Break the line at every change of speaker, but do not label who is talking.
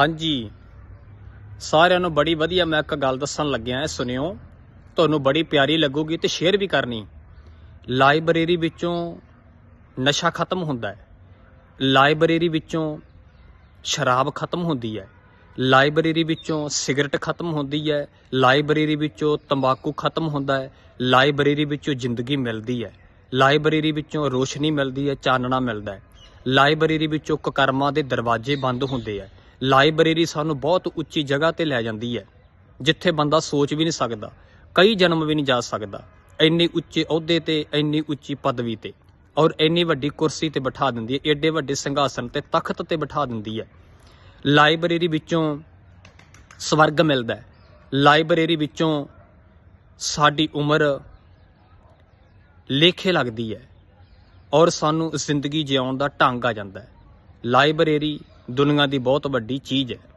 ਹਾਂਜੀ। ਸਾਰਿਆਂ ਨੂੰ ਬੜੀ ਵਧੀਆ ਮੈਂ ਇੱਕ ਗੱਲ ਦੱਸਣ ਲੱਗਿਆ ਹੈ ਸੁਣਿਓ। ਤੁਹਾਨੂੰ ਬੜੀ ਪਿਆਰੀ ਲੱਗੂਗੀ ਤੇ ਸ਼ੇਅਰ ਵੀ ਕਰਨੀ। ਲਾਇਬ੍ਰੇਰੀ ਵਿੱਚੋਂ ਨਸ਼ਾ ਖਤਮ ਹੁੰਦਾ ਹੈ। ਲਾਇਬ੍ਰੇਰੀ ਵਿੱਚੋਂ ਸ਼ਰਾਬ ਖਤਮ ਹੁੰਦੀ ਹੈ। ਲਾਇਬ੍ਰੇਰੀ ਵਿੱਚੋਂ ਸਿਗਰਟ ਖਤਮ ਹੁੰਦੀ ਹੈ। ਲਾਇਬ੍ਰੇਰੀ ਵਿੱਚੋਂ ਤੰਬਾਕੂ ਖਤਮ ਹੁੰਦਾ ਹੈ। ਲਾਇਬ੍ਰੇਰੀ ਵਿੱਚੋਂ ਜ਼ਿੰਦਗੀ ਮਿਲਦੀ ਹੈ। ਲਾਇਬ੍ਰੇਰੀ ਵਿੱਚੋਂ ਰੋਸ਼ਨੀ ਮਿਲਦੀ ਹੈ, ਚਾਨਣਾ ਮਿਲਦਾ ਹੈ। ਲਾਇਬ੍ਰੇਰੀ ਵਿੱਚੋਂ ਕੁਕਰਮਾਂ ਦੇ ਦਰਵਾਜ਼ੇ ਬੰਦ ਹੁੰਦੇ ਆ ਲਾਇਬ੍ਰੇਰੀ ਸਾਨੂੰ ਬਹੁਤ ਉੱਚੀ ਜਗ੍ਹਾ ਤੇ ਲੈ ਜਾਂਦੀ ਹੈ, ਜਿੱਥੇ ਬੰਦਾ ਸੋਚ ਵੀ ਨਹੀਂ ਸਕਦਾ, ਕਈ ਜਨਮ ਵੀ ਨਹੀਂ ਜਾ ਸਕਦਾ, ਇੰਨੀ ਉੱਚੇ ਅਹੁਦੇ ਤੇ, ਇੰਨੀ ਉੱਚੀ ਪਦਵੀ ਤੇ, ਔਰ ਇੰਨੀ ਵੱਡੀ ਕੁਰਸੀ ਤੇ ਬਿਠਾ ਦਿੰਦੀ ਹੈ, ਏਡੇ ਵੱਡੇ ਸਿੰਘਾਸਨ ਤੇ ਤਖਤ ਤੇ ਬਿਠਾ ਦਿੰਦੀ ਹੈ। ਲਾਇਬ੍ਰੇਰੀ ਵਿੱਚੋਂ ਸਵਰਗ ਮਿਲਦਾ ਹੈ। ਲਾਇਬ੍ਰੇਰੀ ਵਿੱਚੋਂ ਸਾਡੀ ਉਮਰ ਲੇਖੇ ਲੱਗਦੀ ਹੈ, ਔਰ ਸਾਨੂੰ ਜ਼ਿੰਦਗੀ ਜਿਉਣ ਦਾ ਢੰਗ ਆ ਜਾਂਦਾ ਹੈ। ਲਾਇਬ੍ਰੇਰੀ ਦੁਨੀਆ ਦੀ ਬਹੁਤ ਵੱਡੀ ਚੀਜ਼ ਹੈ।